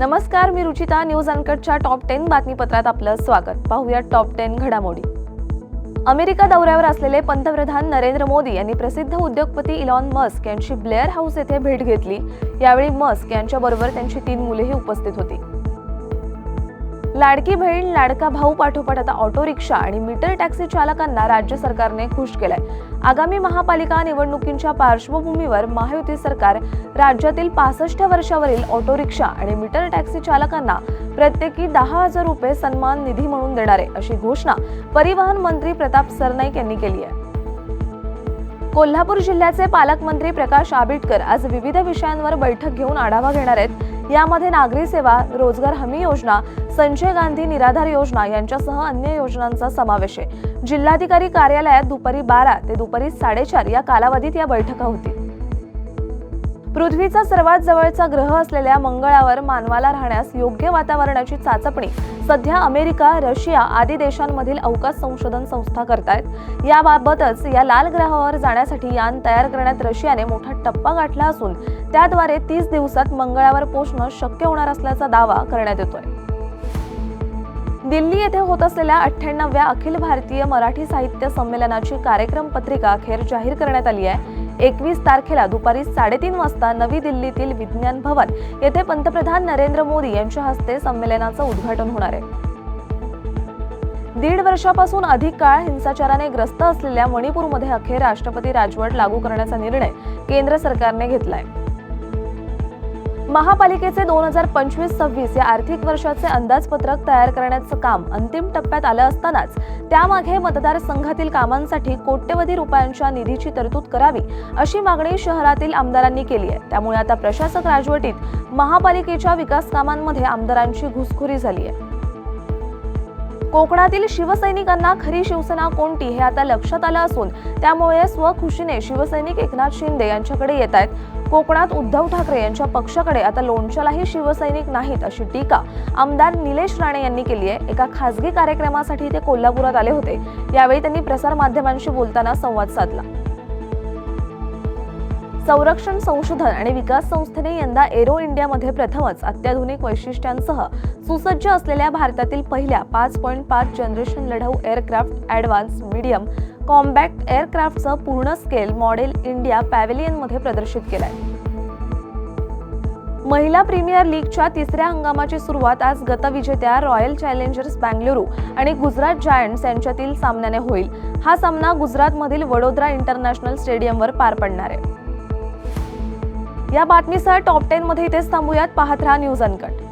नमस्कार मी रुचिता न्यूज अनकटच्या टॉप टेन बातमीपत्रात आपलं स्वागत. पाहूया टॉप टेन घडामोडी. अमेरिका दौऱ्यावर असलेले पंतप्रधान नरेंद्र मोदी यांनी प्रसिद्ध उद्योगपती इलॉन मस्क यांची ब्लेअर हाऊस येथे भेट घेतली. यावेळी मस्क यांच्याबरोबर त्यांची तीन मुलेही उपस्थित होती. लाडकी बहीण लाडका भाऊ पाठोपाठ आता ऑटो रिक्षा आणि मीटर टॅक्सी चालकांना राज्य सरकारने खुश केलंय. आगामी महापालिका निवडणुकींच्या पार्श्वभूमीवर महायुती सरकार राज्यातील पासष्ट वर्षावरील ऑटो रिक्षा आणि मीटर टॅक्सी चालकांना प्रत्येकी दहा हजार रुपये सन्मान निधी म्हणून देणार आहे अशी घोषणा परिवहन मंत्री प्रताप सरनाईक यांनी केली आहे. कोल्हापूर जिल्ह्याचे पालकमंत्री प्रकाश आबिटकर आज विविध विषयांवर बैठक घेऊन आढावा घेणार आहेत. यामध्ये नागरी सेवा रोजगार हमी योजना संजय गांधी निराधार योजना यांच्यासह अन्य योजनांचा समावेश आहे. जिल्हाधिकारी कार्यालयात दुपारी बारा ते दुपारी साडेचार या कालावधीत या बैठका होतील. पृथ्वीचा सर्वात जवळचा ग्रह असलेल्या मंगळावर मानवाला राहण्यास योग्य वातावरणाची चाचपणी सध्या अमेरिका रशिया आदी देशांमधील अवकाश संशोधन संस्था करतायत. याबाबतच या लाल ग्रहावर जाण्यासाठी यान तयार करण्यात रशियाने मोठा टप्पा गाठला असून त्याद्वारे तीस दिवसात मंगळावर पोहोचणं शक्य होणार असल्याचा दावा करण्यात येतोय. दिल्ली येथे होत असलेल्या अठ्ठ्याण्णव्या अखिल भारतीय मराठी साहित्य संमेलनाची कार्यक्रम पत्रिका अखेर जाहीर करण्यात आली आहे. एकवीस तारखेला दुपारी साडेतीन वाजता नवी दिल्लीतील विज्ञान भवन येथे पंतप्रधान नरेंद्र मोदी यांच्या हस्ते संमेलनाचं उद्घाटन होणार आहे. दीड वर्षापासून अधिक काळ हिंसाचाराने ग्रस्त असलेल्या मणिपूरमध्ये अखेर राष्ट्रपती राजवट लागू करण्याचा निर्णय केंद्र सरकारने घेतलाय. महापालिकेचे दोन हजार पंचवीस सव्वीस या आर्थिक वर्षाचे अंदाजपत्रक तयार करण्याचं काम अंतिम टप्प्यात आलं असतानाच त्यामागे मतदारसंघातील कामांसाठी कोट्यवधी रुपयांच्या निधीची तरतूद करावी अशी मागणी शहरातील आमदारांनी केली आहे. त्यामुळे आता प्रशासक राजवटीत महापालिकेच्या विकास कामांमध्ये आमदारांची घुसखोरी झाली आहे. कोकणातील शिवसैनिकांना खरी शिवसेना कोणती हे आता लक्षात आलं असून त्यामुळे स्वखुशीने शिवसैनिक एकनाथ शिंदे यांच्याकडे येत आहेत. कोकणात उद्धव ठाकरे यांच्या पक्षाकडे आता लोणच्यालाही शिवसैनिक नाहीत अशी टीका आमदार निलेश राणे यांनी केली आहे. एका खासगी कार्यक्रमासाठी ते कोल्हापुरात आले होते. यावेळी त्यांनी प्रसार माध्यमांशी बोलताना संवाद साधला. संरक्षण संशोधन आणि विकास संस्थेने यंदा एरो इंडियामध्ये प्रथमच अत्याधुनिक वैशिष्ट्यांसह सुसज्ज असलेल्या भारतातील पहिल्या पाच पॉईंट पाच जनरेशन लढाऊ एअरक्राफ्ट ॲडव्हान्स मीडियम कॉम्बॅक्ट एअरक्राफ्टचं पूर्ण स्केल मॉडेल इंडिया पॅव्हिलियनमध्ये प्रदर्शित केलंय. महिला प्रीमियर लीगच्या तिसऱ्या हंगामाची सुरुवात आज गतविजेत्या रॉयल चॅलेंजर्स बँगलुरू आणि गुजरात जायंट्स यांच्यातील सामन्याने होईल. हा सामना गुजरातमधील वडोदरा इंटरनॅशनल स्टेडियमवर पार पडणार आहे. या बातमीसह टॉप टेनमध्ये इथेच थांबूयात. पाहत राहा न्यूज अनकट.